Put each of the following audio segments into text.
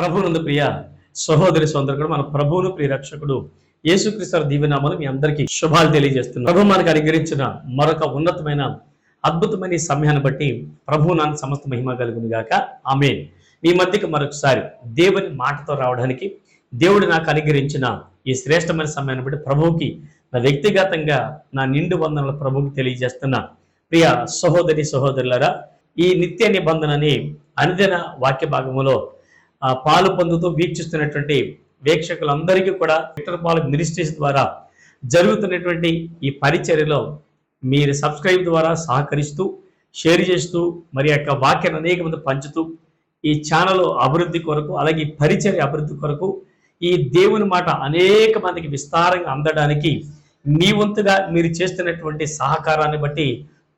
ప్రభునందు ప్రియ సహోదరి సోదరు మన ప్రభువును ప్రియ రక్షకుడు యేసుక్రీస్తు దీవెనామను మీ అందరికీ శుభాలు తెలియజేస్తున్నాం. ప్రభు మనకు అనుగ్రహించిన మరొక ఉన్నతమైన అద్భుతమైన సమయాన్ని బట్టి ప్రభు నాన్న సమస్త మహిమ కలుగును గాక. ఆమె మీ మధ్యకి మరొకసారి దేవుని మాటతో రావడానికి దేవుడు నాకు అనుగ్రహించిన ఈ శ్రేష్టమైన సమయాన్ని బట్టి ప్రభువుకి నా వ్యక్తిగతంగా నా నిండు వందనలు ప్రభువుకి తెలియజేస్తున్నా ప్రియ సహోదరి సహోదరులరా ఈ నిత్య నిబంధనని అనుదిన వాక్య భాగములో పాలు పొందుతూ వీక్షిస్తున్నటువంటి వీక్షకులందరికీ కూడా విక్టర్ పాల్ మినిస్ట్రీస్ ద్వారా జరుగుతున్నటువంటి ఈ పరిచర్యలో మీరు సబ్స్క్రైబ్ ద్వారా సహకరిస్తూ షేర్ చేస్తూ మరి యొక్క వాక్యాన్ని అనేక మంది పంచుతూ ఈ ఛానల్ అభివృద్ధి కొరకు అలాగే పరిచర్య అభివృద్ధి కొరకు ఈ దేవుని మాట అనేక మందికి విస్తారంగా అందడానికి మీ వంతుగా మీరు చేస్తున్నటువంటి సహకారాన్ని బట్టి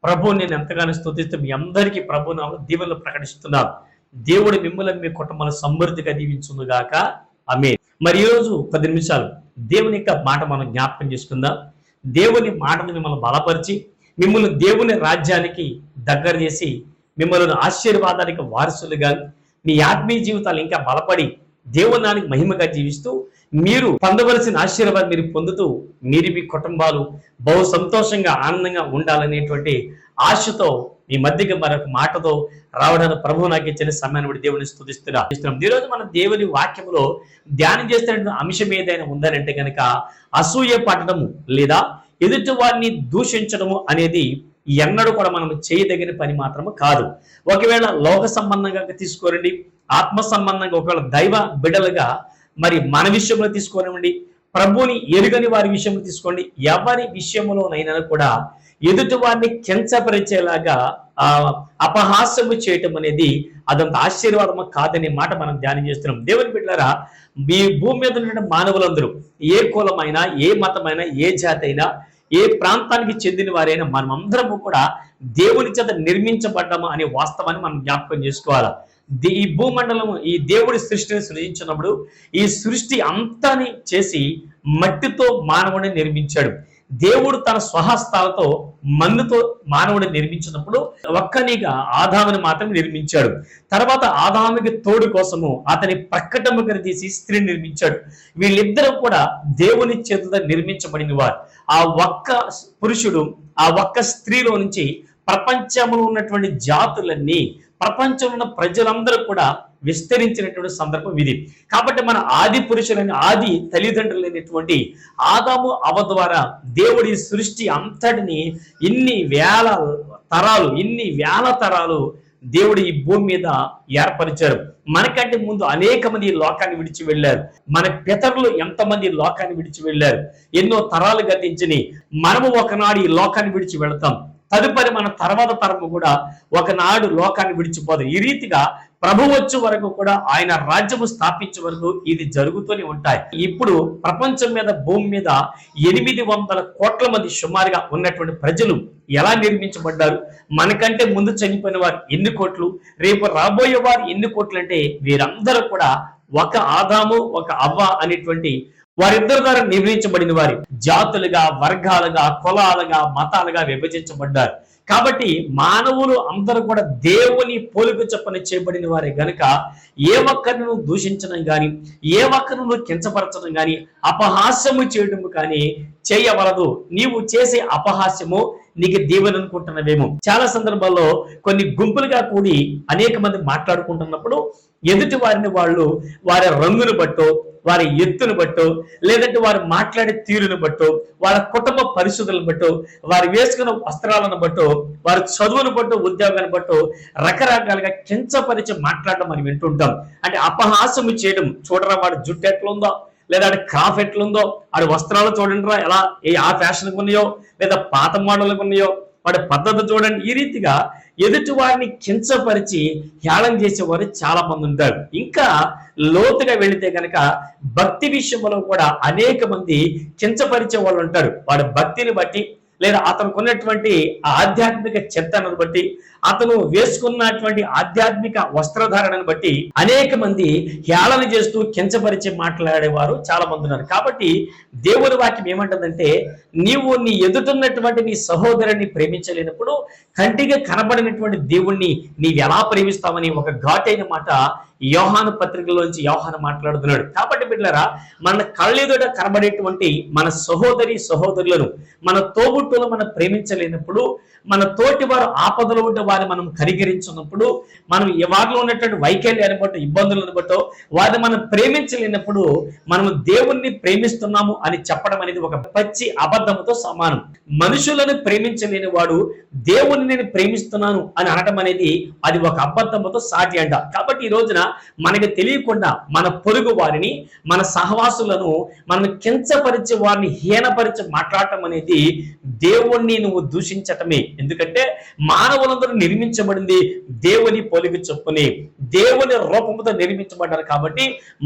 ప్రభు నేను ఎంతగానో స్తుతిస్తూ మీ అందరికీ ప్రభు దీవెనలు ప్రకటిస్తున్నాను. దేవుడు మిమ్మల్ని మీ కుటుంబాలను సమృద్ధిగా దీవించునుగాక ఆమె మరి ఈరోజు పది నిమిషాలు దేవుని యొక్క మాట మనం జ్ఞాపకం చేసుకుందాం. దేవుని మాటను మిమ్మల్ని బలపరిచి మిమ్మల్ని దేవుని రాజ్యానికి దగ్గర చేసి మిమ్మల్ని ఆశీర్వాదానికి వారసులుగా మీ ఆత్మీయ జీవితాలు ఇంకా బలపడి దేవునానికి మహిమగా జీవిస్తూ మీరు పొందవలసిన ఆశీర్వాదం మీరు పొందుతూ మీరు మీ కుటుంబాలు బహు సంతోషంగా ఆనందంగా ఉండాలనేటువంటి ఆశతో ఈ మధ్యకి మరొక మాటతో రావడానికి ప్రభు నాకు ఇచ్చిన సమయాన్ని బట్టి దేవుని స్థుతిస్తున్నా. ఈ రోజు మన దేవుని వాక్యంలో ధ్యానం చేస్తున్న అంశం ఏదైనా ఉందనంటే కనుక అసూయ పడటము లేదా ఎదుటి వారిని దూషించడము అనేది ఎన్నడూ కూడా మనం చేయదగిన పని మాత్రము కాదు. ఒకవేళ లోక సంబంధంగా తీసుకోరండి ఆత్మ సంబంధంగా ఒకవేళ దైవ బిడలుగా మరి మన విషయంలో తీసుకోనివ్వండి ప్రభుని ఎరుగని వారి విషయంలో తీసుకోండి ఎవరి విషయంలోనైనా కూడా ఎదుటి వారిని కించపరిచేలాగా అపహాస్యము చేయటం అనేది అదంత ఆశీర్వాదము కాదనే మాట మనం ధ్యానం చేస్తున్నాం. దేవుని బిడ్డలారా మీ భూమి మీద ఉన్న మానవులందరూ ఏ కులమైనా ఏ మతమైనా ఏ జాతి అయినా ఏ ప్రాంతానికి చెందిన వారైనా మనమందరము కూడా దేవుని చేత నిర్మించబడ్డాము అనే వాస్తవాన్ని మనం జ్ఞాపకం చేసుకోవాలి? ఈ భూమండలం ఈ దేవుడి సృష్టిని సృజించినప్పుడు ఈ సృష్టి అంతాని చేసి మట్టితో మానవుడిని నిర్మించాడు. దేవుడు తన స్వహస్తాలతో మన్నుతో మానవుడు నిర్మించినప్పుడు ఒక్కనిగా ఆదాముని మాత్రం నిర్మించాడు. తర్వాత ఆదాముకి తోడు కోసము అతని ప్రక్కటముగా తీసి స్త్రీని నిర్మించాడు. వీళ్ళిద్దరూ కూడా దేవుని చేతులతో నిర్మించబడిన వారు. ఆ ఒక్క పురుషుడు ఆ ఒక్క స్త్రీలో నుంచి ప్రపంచంలో ఉన్నటువంటి జాతులన్నీ ప్రపంచంలో ఉన్న ప్రజలందరూ కూడా విస్తరించినటువంటి సందర్భం ఇది. కాబట్టి మన ఆది పురుషులైన ఆది తల్లిదండ్రులైనటువంటి ఆదాము అవ ద్వారా దేవుడి సృష్టి అంతటిని ఇన్ని వేల తరాలు ఇన్ని వేల తరాలు దేవుడు ఈ భూమి మీద ఏర్పరిచారు. మనకంటే ముందు అనేక మంది ఈ లోకాన్ని విడిచి వెళ్ళారు. మన పితరులు ఎంతమంది లోకాన్ని విడిచి వెళ్ళారు? ఎన్నో తరాలు గతించని మనము ఒకనాడు ఈ లోకాన్ని విడిచి వెళతాం. తదుపరి మన తర్వాత తరము కూడా ఒకనాడు లోకాన్ని విడిచిపోదు. ఈ రీతిగా ప్రభు వచ్చే వరకు కూడా ఆయన రాజ్యము స్థాపించే వరకు ఇది జరుగుతూనే ఉంటాయి. ఇప్పుడు ప్రపంచం మీద భూమి మీద ఎనిమిది వందల కోట్ల మంది సుమారుగా ఉన్నటువంటి ప్రజలు ఎలా నిర్మించబడ్డారు? మనకంటే ముందు చనిపోయిన వారు ఎన్ని కోట్లు? రేపు రాబోయే వారు ఎన్ని కోట్లు అంటే వీరందరూ కూడా ఒక ఆదాము ఒక అవ్వ అనేటువంటి వారిద్దరి ద్వారా నిర్మించబడిన వారి. జాతులుగా వర్గాలుగా కులాలుగా మతాలుగా విభజించబడ్డారు. కాబట్టి మానవులు అందరూ కూడా దేవుని పోలిక చెప్పని చేయబడిన వారే గనుక ఏ ఒక్కరిని దూషించడం కానీ ఏ ఒక్కరిని కించపరచడం కానీ అపహాస్యము చేయడం కానీ చేయవలదు. నీవు చేసే అపహాస్యము నీకు దీవెన అనుకుంటున్నవేమో. చాలా సందర్భాల్లో కొన్ని గుంపులుగా కూడి అనేక మంది మాట్లాడుకుంటున్నప్పుడు ఎదుటి వారిని వాళ్ళు వారి రంగును బట్టో వారి ఎత్తును బట్టో లేదంటే వారు మాట్లాడే తీరును బట్టో వాళ్ళ కుటుంబ పరిస్థితులను బట్టో వారు వేసుకున్న వస్త్రాలను బట్టో వారి చదువును బట్టో ఉద్యోగాన్ని బట్టో రకరకాలుగా కించపరిచి మాట్లాడడం మనం వింటుంటాం. అంటే అపహాసము చేయడం చూడరా వాడు జుట్టు ఎట్లుందో లేదా ఆడి క్రాఫ్ ఎట్లుందో ఆడి వస్త్రాలు చూడండిరా ఎలా ఏ ఆ ఫ్యాషన్కి ఉన్నాయో లేదా పాత మోడల్కి ఉన్నాయో వాడి పద్ధతి చూడండి. ఈ రీతిగా ఎదుటి వారిని కించపరిచి హేళన చేసేవారు చాలా మంది ఉంటారు. ఇంకా లోతుగా వెళితే కనుక భక్తి విషయంలో కూడా అనేక మంది కించపరిచే వాళ్ళు ఉంటారు. వాడి భక్తిని బట్టి లేదా అతనికి ఉన్నటువంటి ఆధ్యాత్మిక చింతనను బట్టి అతను వేసుకున్నటువంటి ఆధ్యాత్మిక వస్త్రధారణను బట్టి అనేక మంది హేళన చేస్తూ కించపరిచి మాట్లాడేవారు చాలా మంది ఉన్నారు. కాబట్టి దేవుని వాక్యం ఏమంటుందంటే నీవు నీ ఎదుటున్నటువంటి నీ సహోదరుని ప్రేమించలేనప్పుడు కంటిగా కనబడినటువంటి దేవుణ్ణి నీవు ఎలా ప్రేమిస్తామని ఒక ఘాటైన మాట యోహాను పత్రికలోంచి యోహాను మాట్లాడుతున్నాడు. కాబట్టి బిడ్డలారా మన కళ్ళెదుట కనబడేటువంటి మన సహోదరి సహోదరులను మన తోబుట్టులు మనం ప్రేమించలేనప్పుడు మన తోటి వారు ఆపదలు ఉంటే సందర్భాన్ని మనం కరిగరించినప్పుడు మనం వారిలో ఉన్నటువంటి వైకల్యాన్ని బట్టో ఇబ్బందులను బట్టో వారిని మనం ప్రేమించలేనప్పుడు మనం దేవుణ్ణి ప్రేమిస్తున్నాము అని చెప్పడం అనేది ఒక పచ్చి అబద్ధముతో సమానం. మనుషులను ప్రేమించలేని వాడు దేవుణ్ణి నేను ప్రేమిస్తున్నాను అని అనటం అనేది అది ఒక అబద్ధముతో సాటి అంట. కాబట్టి ఈ రోజున మనకి తెలియకుండా మన పొరుగు వారిని మన సహవాసులను మనం కించపరిచే వారిని హీనపరిచి మాట్లాడటం అనేది దేవుణ్ణి నువ్వు దూషించటమే. ఎందుకంటే మానవులందరూ నిర్మించబడింది దేవుని పొలిగి చొప్పుని దేవుని రూపముతో నిర్మించబడ్డారు కాబట్టి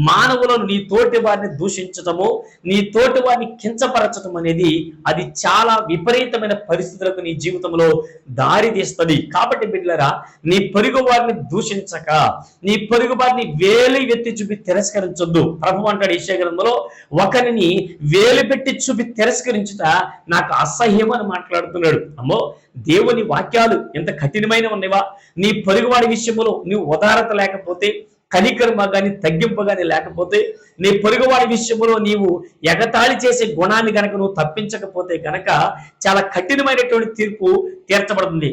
మానవులను నీ తోటి వారిని దూషించటము నీ తోటి వారిని కించపరచటం అనేది అది చాలా విపరీతమైన పరిస్థితులకు నీ జీవితంలో దారి తీస్తుంది. కాబట్టి బిడ్డలరా నీ పొరుగు వారిని దూషించక నీ పొరుగు వారిని వేలి ఎత్తి చూపి తిరస్కరించొద్దు. ప్రభు అంటాడు ఈశా గ్రంథంలో ఒకరిని వేలు పెట్టి చూపి తిరస్కరించుట నాకు అసహ్యం అని మాట్లాడుతున్నాడు. అమ్మో దేవుని వాక్యాలు ఎంత కఠినమైన ఉన్నవా? నీ పొరుగువాడి విషయంలో నువ్వు ఉదారత లేకపోతే కనికర్మ కానీ తగ్గింపు కానీ లేకపోతే నీ పొరుగువాడి విషయంలో నీవు ఎగతాళి చేసే గుణాన్ని గనక నువ్వు తప్పించకపోతే గనక చాలా కఠినమైనటువంటి తీర్పు తీర్చబడుతుంది.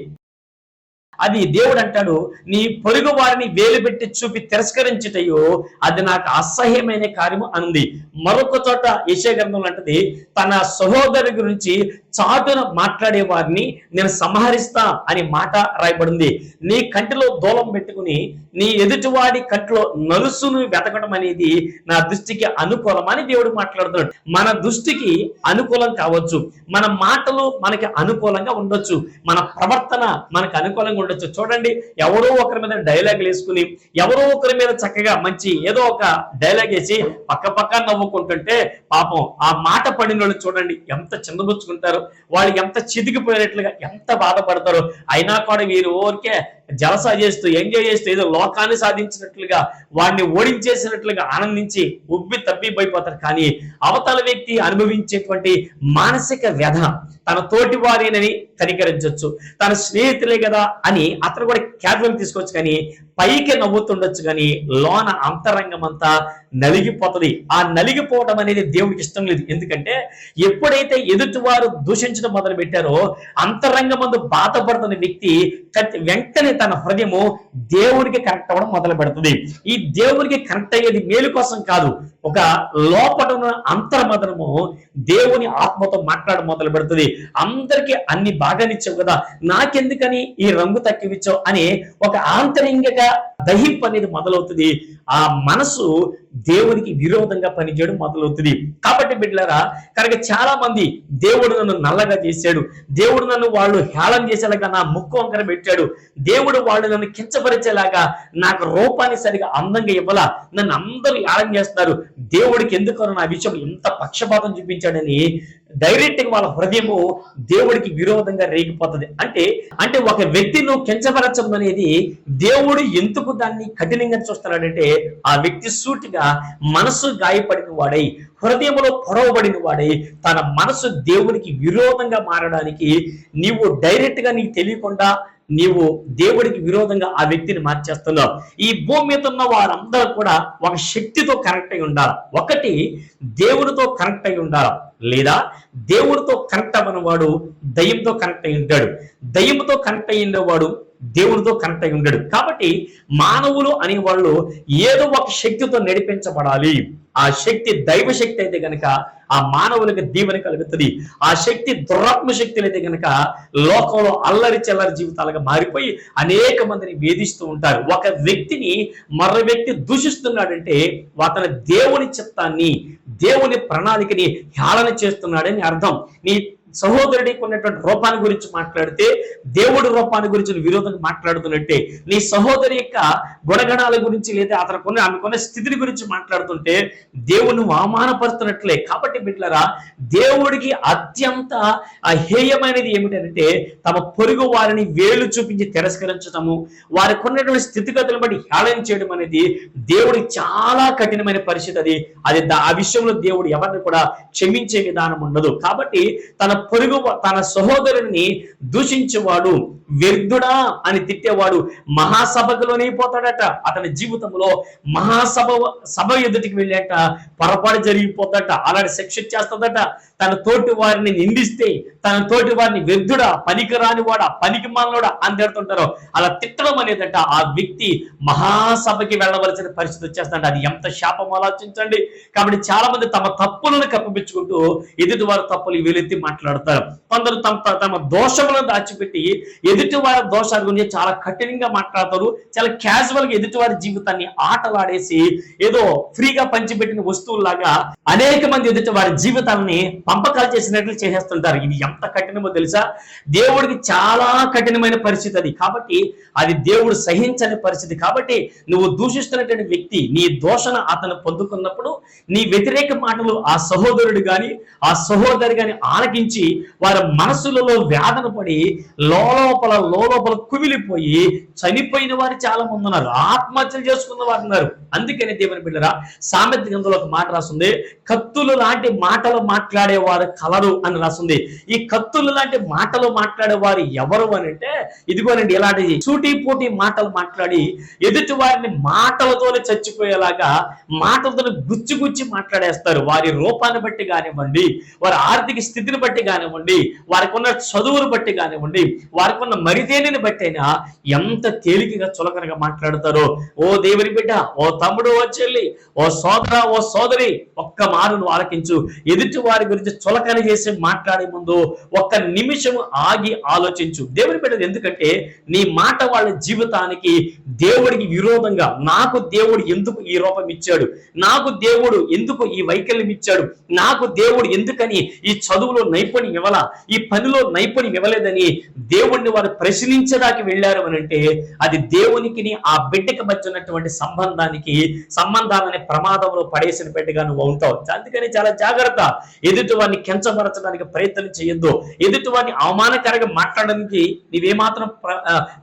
అది దేవుడు అంటాడు నీ పొరుగు వారిని వేలు పెట్టి చూపి తిరస్కరించుటయో అది నాకు అసహ్యమైన కార్యము అనుంది. మరొక చోట యశే గ్రంథంలో అంటది తన సహోదరు గురించి చాటున మాట్లాడే వారిని నేను సంహరిస్తా అనే మాట రాయబడింది. నీ కంటిలో దూలం పెట్టుకుని నీ ఎదుటివాడి కట్లో నలుసును వెతకడం అనేది నా దృష్టికి అనుకూలమని దేవుడు మాట్లాడుతున్నాడు. మన దృష్టికి అనుకూలం కావచ్చు. మన మాటలు మనకి అనుకూలంగా ఉండొచ్చు. మన ప్రవర్తన మనకు అనుకూలంగా ఉండొచ్చు. చూడండి ఎవరో ఒకరి మీద డైలాగులు వేసుకుని ఎవరో ఒకరి మీద చక్కగా మంచి ఏదో ఒక డైలాగ్ వేసి పక్క పక్క నవ్వుకుంటుంటే పాపం ఆ మాట పడిన వాళ్ళు చూడండి ఎంత చిన్నబుచ్చుకుంటారు వాళ్ళు ఎంత చితికిపోయినట్లుగా ఎంత బాధపడతారు. అయినా కూడా వీరు ఊరికే జలసా చేస్తూ ఎంజాయ్ చేస్తూ ఏదో లోకాన్ని సాధించినట్లుగా వాడిని ఓడించేసినట్లుగా ఆనందించి ఉబ్బి తప్పిపోయిపోతారు కానీ అవతల వ్యక్తి అనుభవించేటువంటి మానసిక వ్యధ తన తోటి వారేనని కనికరించవచ్చు తన స్నేహితులే కదా అని అతను కూడా క్యాజువల్ తీసుకోవచ్చు. కానీ పైకి నవ్వుతుండొచ్చు. కానీ లోన అంతరంగం అంతా నలిగిపోతుంది. ఆ నలిగిపోవడం అనేది దేవుడికి ఇష్టం లేదు. ఎందుకంటే ఎప్పుడైతే ఎదుటివారు దూషించడం మొదలు పెట్టారో అంతరంగమందు బాధపడుతున్న వ్యక్తి వెంటనే తన హృదయము దేవుడికి కనెక్ట్ అవ్వడం మొదలు పెడుతుంది. ఈ దేవుడికి కనెక్ట్ అయ్యేది మేలు కోసం కాదు ఒక లోపల ఉన్న అంతర్మదనము దేవుని ఆత్మతో మాట్లాడడం మొదలు పెడుతుంది. అందరికీ అన్ని బాగానిచ్చావు కదా నాకెందుకని ఈ రంగు తక్కివిచ్చావు అని ఒక ఆంతరింగిక దహింపు అనేది మొదలవుతుంది. ఆ మనసు దేవునికి విరోధంగా పనిచేయడం మొదలవుతుంది. కాబట్టి బిడ్డలారా కనుక చాలా మంది దేవుడు నన్ను నల్లగా చేశాడు. దేవుడు నన్ను వాళ్ళు హేళం చేసేలాగా నా ముక్కు వంకర పెట్టాడు. దేవుడు వాళ్ళు నన్ను కించపరిచేలాగా నాకు రూపాన్ని సరిగా అందంగా ఇవ్వాల? నన్ను అందరూ హేళం చేస్తున్నారు. దేవుడికి ఎందుకు నా విషయం ఇంత పక్షపాతం చూపించాడని డైరెక్ట్గా వాళ్ళ హృదయము దేవుడికి విరోధంగా రేగిపోతుంది. అంటే అంటే ఒక వ్యక్తి కించపరచడం అనేది దేవుడు ఎందుకు దాన్ని కఠినంగా చూస్తున్నాడంటే ఆ వ్యక్తి సూటిగా మనసు గాయపడిన వాడై హృదయంలో పొరవబడిన వాడై తన మనసు దేవునికి విరోధంగా మారడానికి నీవు డైరెక్ట్గా నీకు తెలియకుండా నీవు దేవుడికి విరోధంగా ఆ వ్యక్తిని మార్చేస్తున్నావు. ఈ భూమి మీద ఉన్న వారందరూ కూడా ఒక శక్తితో కనెక్ట్ అయి ఉండాలి. ఒకటి దేవుడితో కనెక్ట్ అయి ఉండాలి. లేదా దేవుడితో కనెక్ట్ అవ్వని వాడు దయ్యంతో కనెక్ట్ అయి ఉంటాడు. దయ్యంతో కనెక్ట్ అయిన వాడు దేవుడితో కనెక్ట్ అయి ఉంటాడు కాబట్టి మానవులు అనే వాళ్ళు ఏదో ఒక శక్తితో నడిపించబడాలి. ఆ శక్తి దైవ శక్తి అయితే గనక ఆ మానవులకు దీవెన కలుగుతుంది. ఆ శక్తి దురాత్మ శక్తులు అయితే గనక లోకంలో అల్లరి చల్లరి జీవితాలుగా మారిపోయి అనేక మందిని వేధిస్తూ ఉంటారు. ఒక వ్యక్తిని మరో వ్యక్తి దూషిస్తున్నాడంటే అతను దేవుని చిత్తాన్ని దేవుని ప్రణాళికని హేళన చేస్తున్నాడని అర్థం. నీ సహోదరుడికి ఉన్నటువంటి రూపాన్ని గురించి మాట్లాడితే దేవుడి రూపాన్ని గురించి నువ్వు విరోధంగా మాట్లాడుతున్నట్టే నీ సహోదరి యొక్క గుణగణాల గురించి లేదా అతనికి ఉన్న ఆమెకున్న స్థితిని గురించి మాట్లాడుతుంటే దేవుని అవమానపరుస్తున్నట్లే. కాబట్టి బిడ్డలరా దేవుడికి అత్యంత హేయమైనది ఏమిటంటే తమ పొరుగు వారిని వేలు చూపించి తిరస్కరించటము వారికి ఉన్నటువంటి స్థితిగతులను బట్టి హేళన చేయడం అనేది దేవుడికి చాలా కఠినమైన పరిస్థితి అది. అది దా- ఆ విషయంలో దేవుడు ఎవరిని కూడా క్షమించే విధానం ఉండదు. కాబట్టి తన పొరుగు తన సహోదరుని దూషించేవాడు. వ్యర్థుడా అని తిట్టేవాడు మహాసభకులోనే పోతాడట. అతని జీవితంలో మహాసభ సభ ఎదుటికి వెళ్ళాట పొరపాటు జరిగిపోతాడట. అలాంటి శిక్ష చేస్తుందట తన తోటి వారిని నిందిస్తే తన తోటి వారిని వ్యర్థుడా పనికిరాని వాడా పనికి మాలోడా అని తిడుతుంటారు. అలా తిట్టడం అనేదంట ఆ వ్యక్తి మహాసభకి వెళ్ళవలసిన పరిస్థితి వచ్చేస్తాడు అది ఎంత శాపం ఆలోచించండి. కాబట్టి చాలా మంది తమ తప్పులను కప్పిపించుకుంటూ ఎదుటి వారి తప్పులు వెలెత్తి మాట్లాడతారు. కొందరు తమ తమ దోషములను దాచిపెట్టి ఎదుటి వారి దోషాల గురించి చాలా కఠినంగా మాట్లాడతారు. చాలా క్యాజువల్గా ఎదుటి వారి జీవితాన్ని ఆటలాడేసి ఏదో ఫ్రీగా పంచిపెట్టిన వస్తువులాగా అనేక మంది ఎదుటి వారి జీవితాన్ని పంపకాలు చేసినట్లు చేసేస్తుంటారు. ఇది ఎంత కఠినమో తెలుసా? దేవుడికి చాలా కఠినమైన పరిస్థితి అది. కాబట్టి అది దేవుడు సహించని పరిస్థితి. కాబట్టి నువ్వు దూషిస్తున్నటువంటి వ్యక్తి నీ దోషణ అతను పొందుకున్నప్పుడు నీ వ్యతిరేక మాటలు ఆ సహోదరుడు గాని ఆ సహోదరి గాని ఆలకించి వారి మనసులలో వేదన పడి లోపల లోపల కుమిలిపోయి చనిపోయిన వారు చాలా మంది ఉన్నారు. ఆత్మహత్యలు చేసుకున్న వారు ఉన్నారు. అందుకని దేవుని బిడ్డరా సామెత గ్రంథంలో ఒక మాట రాస్తుంది. కత్తులు లాంటి మాటలు మాట్లాడేవారు కలరు అని రాస్తుంది. ఈ కత్తులు లాంటి మాటలు మాట్లాడే వారు ఎవరు అని అంటే ఇదిగోనండి ఇలాంటి సూటి పోటీ మాటలు మాట్లాడి ఎదుటి వారిని మాటలతోనే చచ్చిపోయేలాగా మాటలతో గుచ్చి గుచ్చి మాట్లాడేస్తారు. వారి రూపాన్ని బట్టి కానివ్వండి వారి ఆర్థిక స్థితిని బట్టి కానివ్వండి వారికి ఉన్న చదువును బట్టి కానివ్వండి వారికి ఉన్న మరిదేనిని బట్టి అయినా ఎంత తేలికగా చులకనగా మాట్లాడతారో. ఓ దేవుని బిడ్డ ఓ తమ్ముడు ఓ చెల్లి ఓ సోదర ఓ సోదరి ఒక్క మారు నువ్వు ఆలకించు. ఎదుటి వారి గురించి చులకన చేసి మాట్లాడే ముందు ఒక్క నిమిషం ఆగి ఆలోచించు. దేవుని బిడ్డ ఎందుకంటే నీ మాట వాళ్ళ జీవితానికి దేవుడికి విరోధంగా నాకు దేవుడు ఎందుకు ఈ రూపం ఇచ్చాడు? నాకు దేవుడు ఎందుకు ఈ వైకల్యం ఇచ్చాడు? నాకు దేవుడు ఎందుకని ఈ చదువులో నైపుణ్యం ఇవ్వలా? ఈ పనిలో నైపుణ్యం ఇవ్వలేదని దేవుడిని వారు ప్రశ్నించడానికి వెళ్ళారు అని అంటే అది దేవునికి ఆ బిడ్డకి మధ్య ఉన్నటువంటి సంబంధానికి సంబంధాలని ప్రమాదంలో పడేసిన బిడ్డగా నువ్వు ఉంటావు. అందుకని చాలా జాగ్రత్త. ఎదుటివాడిని కించపరచడానికి ప్రయత్నం చేయొద్దు. ఎదుటివాడిని అవమానకరంగా మాట్లాడడానికి నీవేమాత్రం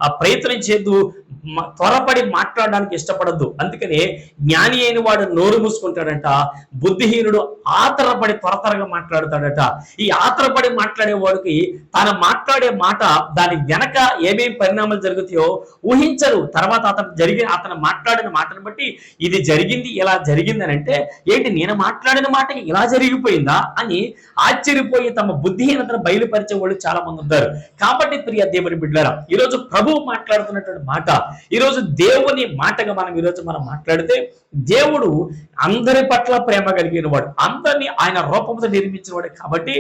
ప్రయత్నం చేయొద్దు. త్వరపడి మాట్లాడడానికి ఇష్టపడద్దు. అందుకనే జ్ఞాని అయిన వాడు నోరు మూసుకుంటాడంట బుద్ధిహీనుడు ఆతరపడి త్వర త్వరగా మాట్లాడతాడట. ఈ ఆతరపడి మాట్లాడే వాడికి తన మాట్లాడే మాట దాని వెనక ఏమేమి పరిణామాలు జరుగుతాయో ఊహించరు. తర్వాత అతను జరిగిన అతను మాట్లాడిన మాటను బట్టి ఇది జరిగింది ఇలా జరిగింది అని అంటే ఏంటి నేను మాట్లాడిన మాట ఇలా జరిగిపోయిందా అని ఆశ్చర్యపోయి తమ బుద్ధిహీనతను బయలుపరిచే వాళ్ళు చాలా మంది ఉన్నారు. కాబట్టి ప్రియ దేవుని బిడ్డలారా ఈరోజు ప్రభువు మాట్లాడుతున్నటువంటి మాట ఈరోజు దేవుని మాటగా మనం ఈరోజు మనం మాట్లాడితే దేవుడు అందరి పట్ల ప్రేమ కలిగిన వాడు అందరినీ ఆయన రూపంతో నిర్మించిన వాడు కాబట్టి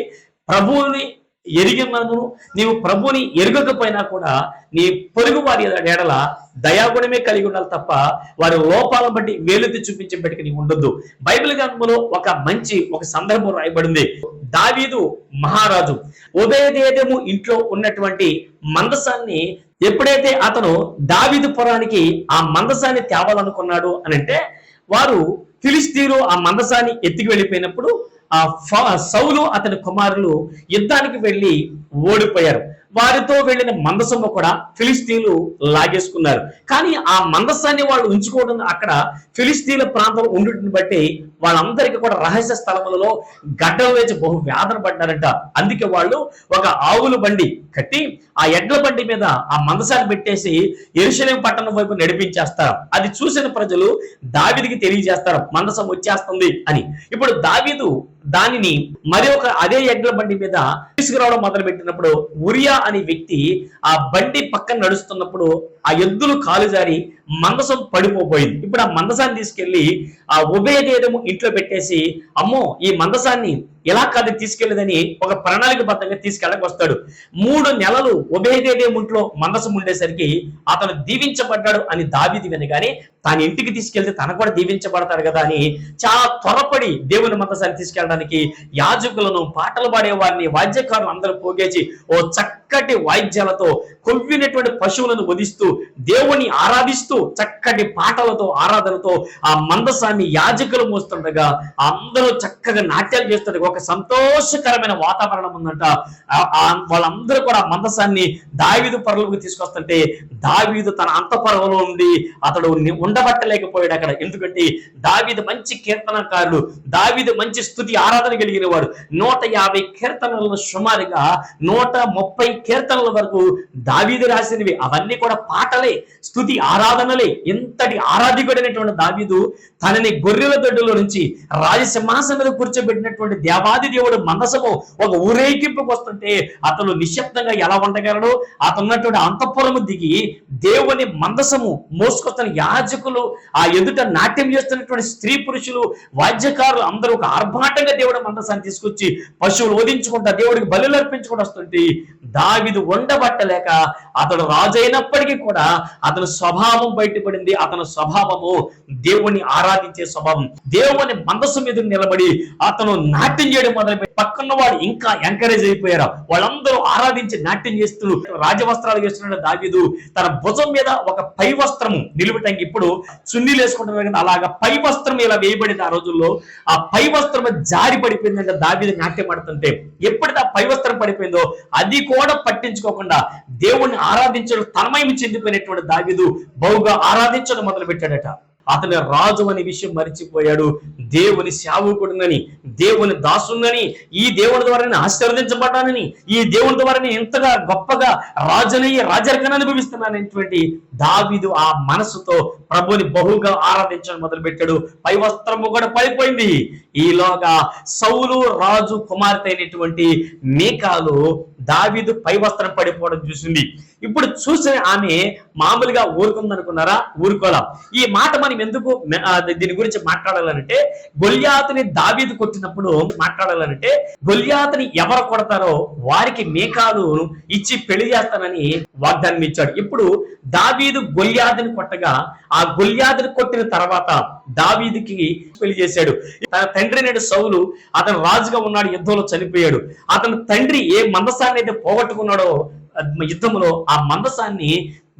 ప్రభువుని ఎరిగినను నీవు ప్రభుని ఎరగకపోయినా కూడా నీ పొరుగు వారి ఎడల దయాగుణమే కలిగి ఉండాలి తప్ప వారి లోపాలను బట్టి వేలెత్తి చూపించే బట్టి నీవు ఉండొద్దు. బైబిల్ గ్రంథంలో ఒక మంచి ఒక సందర్భం రాయబడింది. దావీదు మహారాజు ఉదయదేదము ఇంట్లో ఉన్నటువంటి మందసాన్ని ఎప్పుడైతే అతను దావీదు పురానికి ఆ మందసాన్ని తేవాలనుకున్నాడు అని అంటే వారు ఫిలిస్తీరు ఆ మందసాన్ని ఎత్తికి వెళ్ళిపోయినప్పుడు ఆ ఫ- సౌలు అతని కుమారులు యుద్ధానికి వెళ్ళి ఓడిపోయారు. వారితో వెళ్ళిన మందసము కూడా ఫిలిస్తీన్లు లాగేసుకున్నారు. కానీ ఆ మందసాన్ని వాళ్ళు ఉంచుకోవడం అక్కడ ఫిలిస్తీన్ల ప్రాంతం ఉండటం బట్టి వాళ్ళందరికీ కూడా రహస్య స్థలములలో గడ్డలు వేసి బహు వేదన పడ్డారంట. అందుకే వాళ్ళు ఒక ఆవుల బండి కట్టి ఆ ఎడ్ల బండి మీద ఆ మందసాన్ని పెట్టేసి ఎరుశలేం పట్టణం వైపు నడిపించేస్తారు. అది చూసిన ప్రజలు దావిదికి తెలియజేస్తారు మందసం వచ్చేస్తుంది అని. ఇప్పుడు దావీదు దానిని మరి ఒక అదే ఎడ్ల బండి మీద తీసుకురావడం మొదలు పెట్టినప్పుడు ఉరియా అనే వ్యక్తి ఆ బండి పక్కన నడుస్తున్నప్పుడు ఆ ఎద్దులు కాలు జారి మందసం పడిపోయింది ఇప్పుడు ఆ మందసాన్ని తీసుకెళ్ళి ఆ ఉభయదేదము ఇంట్లో పెట్టేసి అమ్మో ఈ మందసాన్ని ఎలా కాదు తీసుకెళ్ళేదని ఒక ప్రణాళికబద్ధంగా తీసుకెళ్ళక వస్తాడు మూడు నెలలు ఉభయదేదేము ఇంట్లో మందసం ఉండేసరికి అతను దీవించబడ్డాడు అని దావిది వినగానే తన ఇంటికి తీసుకెళ్తే తన కూడా దీవించబడతాడు కదా అని చాలా త్వరపడి దేవుని మందసాన్ని తీసుకెళ్ళడానికి యాజకులను పాటలు పాడే వారిని వాద్యకారులు అందరూ పోగేసి ఓ చక్కటి వాయిద్యాలతో కొవ్వినటువంటి పశువులను వధిస్తూ దేవుని ఆరాధిస్తూ చక్కటి పాటలతో ఆరాధనతో ఆ మందసాన్ని యాజకులు మోస్తుండగా అందరూ చక్కగా నాట్యాలు చేస్తుండగా ఒక సంతోషకరమైన వాతావరణం ఉందంట. వాళ్ళందరూ కూడా ఆ మందసాన్ని దావీదు పరులకు తీసుకొస్తుంటే దావీదు తన అంతపర్వంలో ఉండి అతడు ఉండబట్టలేకపోయాడు అక్కడ. ఎందుకంటే దావీదు మంచి కీర్తనకారుడు దావీదు మంచి స్థుతి ఆరాధన కలిగిన వాడు. నూట యాభై కీర్తనలను సుమారుగా నూట ముప్పై కీర్తనల వరకు దావీదు రాసినవి అవన్నీ కూడా పాటలే స్థుతి ఆరాధనలే. ఎంతటి ఆరాధికుడైనటువంటి దావీదు తనని గొర్రెల దొడ్డులో నుంచి రాజసింహాసనం మీద కూర్చోబెట్టినటువంటి దేవాది దేవుడు మందసము ఒక ఊరేగింపుకు వస్తుంటే అతను నిశ్శబ్దంగా ఎలా ఉండగలడు? అతను ఉన్నటువంటి అంతఃపురము దిగి దేవుని మందసము మోసుకొస్తున్న యాజకులు ఆ ఎదుట నాట్యం చేస్తున్నటువంటి స్త్రీ పురుషులు వాద్యకారులు అందరూ ఒక ఆర్భాటంగా దేవుడి మందసాన్ని తీసుకొచ్చి పశువులు వదించుకుంటా దేవుడికి బలులు అర్పించుకుంటూ వస్తుంటే దావిది ఉండబట్టలేక అతడు రాజు అయినప్పటికీ కూడా అతని స్వభావం బయటపడింది. అతని స్వభావము దేవుని ఆరాధించే స్వభావం. దేవుని మందస్సు మీద నిలబడి అతను నాట్యం చేయడం మొదలు పక్కన వాడు ఇంకా ఎంకరేజ్ అయిపోయారు? వాళ్ళందరూ ఆరాధించి నాట్యం చేస్తూ రాజవస్త్రాలు వేస్తున్న దావీదు. తన భుజం మీద ఒక పై వస్త్రము నిలువటానికి ఇప్పుడు చున్నీలు వేసుకుంటున్నారు కదా అలాగా పై వస్త్రం ఇలా వేయబడింది ఆ రోజుల్లో. ఆ పై వస్త్రం జారి పడిపోయిందంటే దావీదు నాట్యం ఆడుతుంటే. ఎప్పుడైతే ఆ పై వస్త్రం పడిపోయిందో అది కూడా పట్టించుకోకుండా దేవుణ్ణి ఆరాధించడం తనమయం చెందిపోయినటువంటి దావీదు బహుగా ఆరాధించడం మొదలు పెట్టాడట అతని రాజు అనే విషయం మరిచిపోయాడు. దేవుని సేవకుడునని దేవుని దాసునని ఈ దేవుని ద్వారా నేను ఆశీర్వదించబడ్డానని ఈ దేవుని ద్వారా నేను ఎంతగా గొప్పగా రాజునయ్యి రాజరికను అనుభవిస్తున్నానటువంటి దావిదు ఆ మనసుతో ప్రభుని బహుగా ఆరాధించడం మొదలుపెట్టాడు. పై వస్త్రము కూడా పడిపోయింది. ఈలోగా సౌలు రాజు కుమార్తె అయినటువంటి మేకాలు దావీదు పై వస్త్రం పడిపోవడం చూసింది. ఇప్పుడు చూసిన ఆమె మామూలుగా ఊరుకుందనుకున్నారా? ఊరుకోలా. ఈ మాట మనం ఎందుకు దీని గురించి మాట్లాడాలనంటే గొల్యాతుని దావీదు కొట్టినప్పుడు మాట్లాడాలనంటే గొల్యాతుని ఎవరు కొడతారో వారికి మేకాలు ఇచ్చి పెళ్ళి చేస్తానని వాగ్దానం ఇచ్చాడు ఇప్పుడు దావీదు గొల్యాదుని కొట్టగా ఆ గొల్యాదుని కొట్టిన తర్వాత దావీదుకి పెళ్ళి చేశాడు. తన తండ్రి నేడు సౌలు అతను రాజుగా ఉన్నాడు యుద్ధంలో చనిపోయాడు. అతని తండ్రి ఏ మందసాన్ని అయితే పోగొట్టుకున్నాడో యుద్ధంలో ఆ మందసాన్ని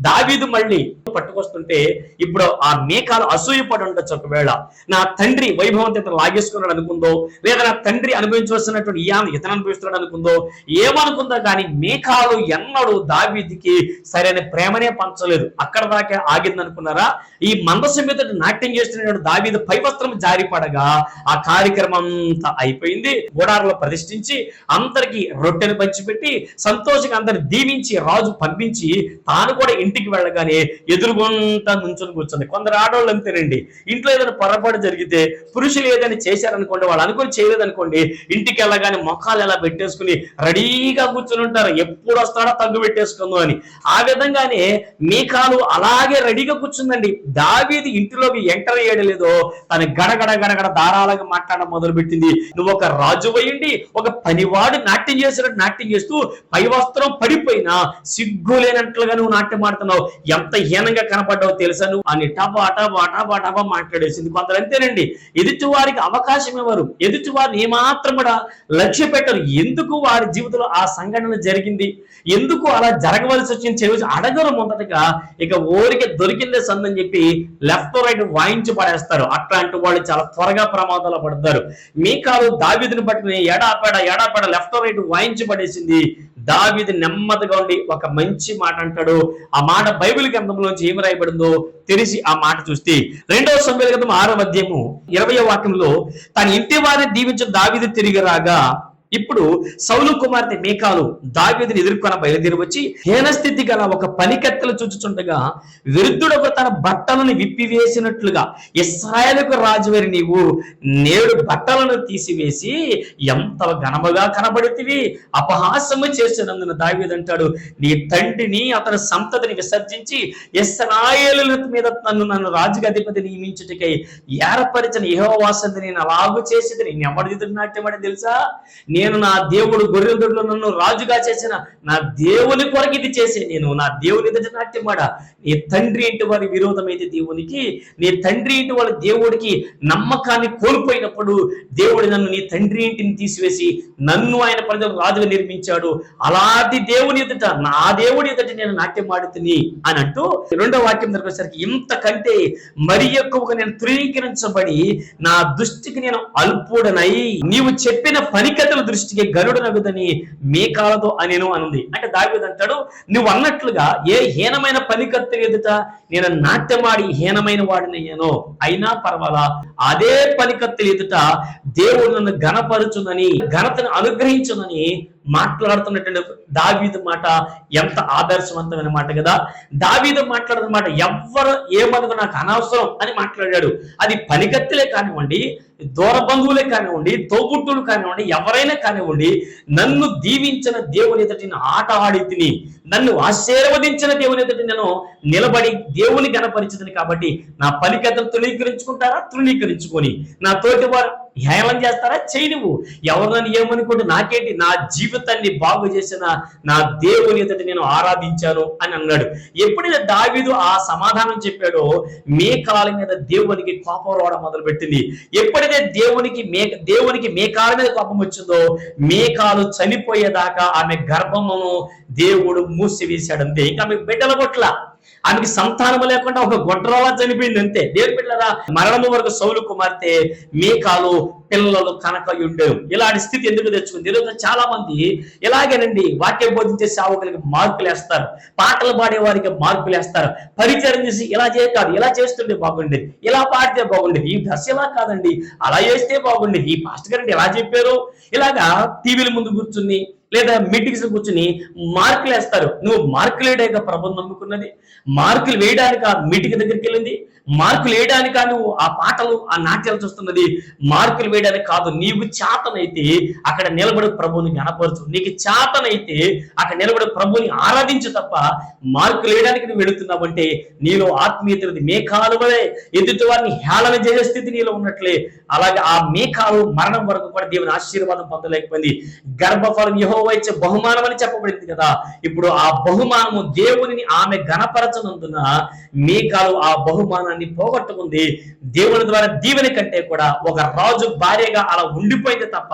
దావీదు మళ్ళీ పట్టుకొస్తుంటే ఇప్పుడు ఆ మేకాలు అసూయపడి ఉండొచ్చు ఒకవేళ. నా తండ్రి వైభవంతో ఇతను లాగేసుకున్నాడు అనుకుందో లేదా నా తండ్రి అనుభవించవలసినటువంటి ఈ ఆమె ఇతను అనుభవిస్తున్నాడు అనుకుందో ఏమనుకుందో కానీ మేకాలు ఎన్నడూ దావీదికి సరైన ప్రేమనే పంచలేదు. అక్కడ దాకా ఆగింది అనుకున్నారా? ఈ మందసం మీద నాట్యం చేస్తున్నటువంటి దావీదు పై వస్త్రం జారిపడగా ఆ కార్యక్రమం అంతా అయిపోయింది. గోడారులో ప్రతిష్ఠించి అందరికి రొట్టెను పంచిపెట్టి సంతోషంగా అందరిని దీవించి రాజు పంపించి తాను కూడా ఇంటికి వెళ్ళగానే ఎదురుగుంటా నుంచొని కూర్చుంది. కొందరు ఆడవాళ్ళు అంతేనండి. ఇంట్లో ఏదైనా పొరపాటు జరిగితే పురుషులు ఏదైనా చేశారనుకోండి వాళ్ళు అనుకొని చేయలేదనుకోండి ఇంటికి వెళ్ళగానే మొఖాలు ఎలా పెట్టేసుకుని రెడీగా కూర్చుని ఉంటారు. ఎప్పుడు వస్తాడో తగ్గు పెట్టేసుకుందో అని. ఆ విధంగానే మీకాలు అలాగే రెడీగా కూర్చుందండి. దావీది ఇంటిలోకి ఎంటర్ చేయడలేదో తన గడగడ గడగడ దారాలుగా మాట్లాడడం మొదలు పెట్టింది నువ్వు ఒక రాజు అయ్యండి ఒక పనివాడు నాట్యం చేసినట్టు నాట్యం చేస్తూ పై వస్త్రం పడిపోయినా సిగ్గు లేనట్లుగా నువ్వు నాట్యం ఆడుతున్నావు ఎంత హీనంగా కనపడ్డావు తెలుసా నువ్వు? అని టబా టబా టబా టబా మాట్లాడేసింది కొందరు. అంతేనండి ఎదుటి వారికి అవకాశం ఇవ్వరు ఎదుటి వారిని ఏమాత్రం కూడా లక్ష్య పెట్టరు. ఎందుకు వారి జీవితంలో ఆ సంఘటన జరిగింది? ఎందుకు అలా జరగవలసి వచ్చింది? చేయవలసి అడగరు మొదటగా. ఇక ఊరికి దొరికిందే సందని చెప్పి లెఫ్ట్ రైట్ వాయించి పడేస్తారు. అట్లాంటి వాళ్ళు చాలా త్వరగా ప్రమాదాలు పడతారు. మీకాలు దావిదిని పట్టుకుని ఎడాపెడ ఎడాపెడ లెఫ్ట్ రైట్ వాయించి పడేసింది. దావిది నెమ్మదిగా ఉండి ఒక మంచి మాట అంటాడు. ఆ మాట బైబిల్ గ్రంథంలోంచి ఏమి రాయబడిందో తెలిసి ఆ మాట చూస్తే రెండవ సమయాల గ్రంథం ఆరో అధ్యాయము ఇరవై వాక్యంలో తన ఇంటి వారిని దీవించిన దావిది తిరిగి రాగా ఇప్పుడు సౌలు కుమార్తె మేకాలు దావీదుని ఎదుర్కొన బయలుదేరి వచ్చి హీనస్థితి గల ఒక పనికత్తెలు చూచుచుండగా విరుద్ధుడొక తన బట్టలను విప్పివేసినట్లుగా ఇస్రాయలకు రాజువరి నీవు నేడు బట్టలను తీసివేసి ఎంత ఘనముగా కనబడితివి అపహాసము చేసినందున దావీదు అంటాడు నీ తండ్రిని అతని సంతతిని విసర్జించి ఇస్రాయేలుల మీద నన్ను నన్ను రాజుగా అధిపతి నియమించుటకై ఏర్పరిచిన యెహోవాసంది నేను అలాగు చేసేది నేను ఎవరిది నాట్యమని తెలుసా? నేను నా దేవుడు గొర్రెల దొడ్లో నన్ను రాజుగా చేసిన నా దేవుని కొరకు ఇది చేసే. నేను నా దేవుని ఎదుట నాట్యమాడ నీ తండ్రి ఇంటి వారి విరోధమైతే దేవునికి నీ తండ్రి ఇంటి వాళ్ళ దేవుడికి నమ్మకాన్ని కోల్పోయినప్పుడు దేవుడు నన్ను నీ తండ్రి ఇంటిని తీసివేసి నన్ను ఆయన ప్రజలు రాజుగా నిర్మించాడు. అలాంటి దేవుని ఎదుట నా దేవుడి ఎదుట నేను నాట్యం ఆడుతుని అని అంటూ రెండో వాక్యం దగ్గరికి ఇంతకంటే మరి ఎక్కువగా నేను తృణీకరించబడి నా దృష్టికి నేను అల్పుడనై నీవు చెప్పిన పనికథల దృష్టికి గరుడనగుదని మేకాలతో అనేను అనుంది. అంటే దావిది అంటాడు నువ్వు అన్నట్లుగా ఏ హీనమైన పనికత్తు ఎదుట నేను నాట్యమాడి హీనమైన వాడినయ్యానో అయినా పర్వాలా? అదే పనికత్తెల ఎదుట దేవుడు నన్ను ఘనపరుచునని ఘనతను అనుగ్రహించునని మాట్లాడుతున్నటువంటి దావీదు మాట ఎంత ఆదర్శవంతమైన మాట కదా. దావీదు మాట్లాడిన మాట ఎవ్వరు ఏమనుకు నాకు అనవసరం అని మాట్లాడాడు. అది పనికత్తులే కానివ్వండి దూర బంధువులే కానివ్వండి తోబుట్టులు కానివ్వండి ఎవరైనా కానివ్వండి నన్ను దీవించిన దేవుని ఎదుటి ఆట ఆడి తిని నన్ను ఆశీర్వదించిన దేవుని ఎదుటి నేను నిలబడి దేవుని గణపరిచింది కాబట్టి నా పలికతను తృణీకరించుకుంటారా? తృణీకరించుకొని నా తోటి వారు హేళన చేస్తారా? చేయి నువ్వు. ఎవరినని ఏమనుకుంటే నాకేంటి? నా జీవితాన్ని బాగు చేసిన నా దేవుని ఎదుటి నేను ఆరాధించాను అని అన్నాడు. ఎప్పుడైతే దావీదు ఆ సమాధానం చెప్పాడో మేకాల మీద దేవునికి కోపం రావడం మొదలుపెట్టింది. ఎప్పుడైతే దేవునికి మే దేవునికి మేకాల మీద కోపం వచ్చిందో మేకాలు చనిపోయేదాకా ఆమె గర్భమును దేవుడు మూసివేశాడు అంతే ఇంకా ఆమె బిడ్డల పట్ల ఆమెకి సంతానం లేకుండా ఒక గొడ్రలా చనిపోయింది అంతే. దేవుని బిడ్డరా మరణము వరకు సౌలు కుమార్తె మేకాలు పిల్లలు కనుక ఉండేవు ఇలాంటి స్థితి ఎందుకు తెచ్చుకుంది? ఈరోజు చాలా మంది ఇలాగేనండి వాక్యం బోధించే సేవకులకి మార్కులు వేస్తారు. పాటలు పాడే వారికి మార్కులు వేస్తారు. పరిచయం చేసి ఇలా చేయకాదు ఇలా చేస్తుంటే బాగుండేది. ఇలా పాడితే బాగుండేది. ఈ దశ ఇలా కాదండి. అలా చేస్తే బాగుండేది. ఈ పాస్టర్ గారు ఎలా చెప్పారు? ఇలాగా టీవీల ముందు కూర్చుని లేదా మీటింగ్స్ కూర్చుని మార్కులు వేస్తారు నువ్వు మార్కులు వేయడాక ప్రభుత్వం నమ్ముకున్నది. మార్కులు వేయడానికి ఆ మీటింగ్ దగ్గరికి వెళ్ళింది. మార్కులు వేయడానికి నువ్వు ఆ పాటలు ఆ నాట్యాలు చూస్తున్నది మార్కులు వేయడానికి కాదు. నీవు చేతనైతే అక్కడ నిలబడి ప్రభువుని గణపరచు. నీకు చేతనైతే అక్కడ నిలబడి ప్రభువుని ఆరాధించు తప్ప మార్కులు వేయడానికి నువ్వు వెళుతున్నావంటే నీలో ఆత్మీయత మేఘాలు వలె ఎదుటి వారిని హేళన చేసే స్థితి నీలో ఉన్నట్లే. అలాగే ఆ మేఘాలు మరణం వరకు కూడా దేవుని ఆశీర్వాదం పొందలేకపోయింది. గర్భఫలం యెహోవా ఇచ్చే బహుమానం అని చెప్పబడింది కదా. ఇప్పుడు ఆ బహుమానము దేవుని ఆమె గణపరచనందున మేఘాలు ఆ బహుమానం బహుమానాన్ని పోగొట్టుకుంది. దేవుని ద్వారా దీవెన కంటే కూడా ఒక రాజు భార్యగా అలా ఉండిపోయింది తప్ప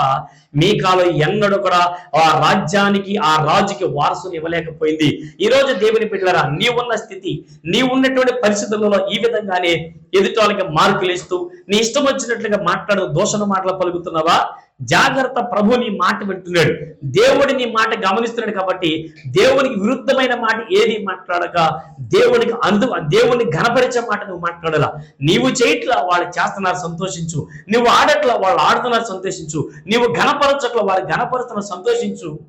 మీ కాలం ఎన్నడూ కూడా ఆ రాజ్యానికి ఆ రాజుకి వారసుని ఇవ్వలేకపోయింది. ఈ రోజు దేవుని బిడ్డలారా నీ ఉన్న స్థితి నీ ఉన్నటువంటి పరిస్థితులలో ఈ విధంగానే ఎదుటి వాళ్ళకి మార్కులు ఇస్తూ నీ ఇష్టం వచ్చినట్లుగా మాట్లాడు దోషణ మాటలు పలుకుతున్నావా? జాగ్రత్త ప్రభు నీ మాట వింటున్నాడు. దేవుడి నీ మాట గమనిస్తున్నాడు కాబట్టి దేవునికి విరుద్ధమైన మాట ఏది మాట్లాడక దేవునికి అందు దేవుని ఘనపరిచే మాట నువ్వు మాట్లాడాలా? నీవు చేయట్లా వాళ్ళు చేస్తున్నారు సంతోషించు. నువ్వు ఆడట్లా వాళ్ళు ఆడుతున్నారు సంతోషించు. నీవు ఘనపరచట్లా వాళ్ళు ఘనపరుస్తున్నారు సంతోషించు.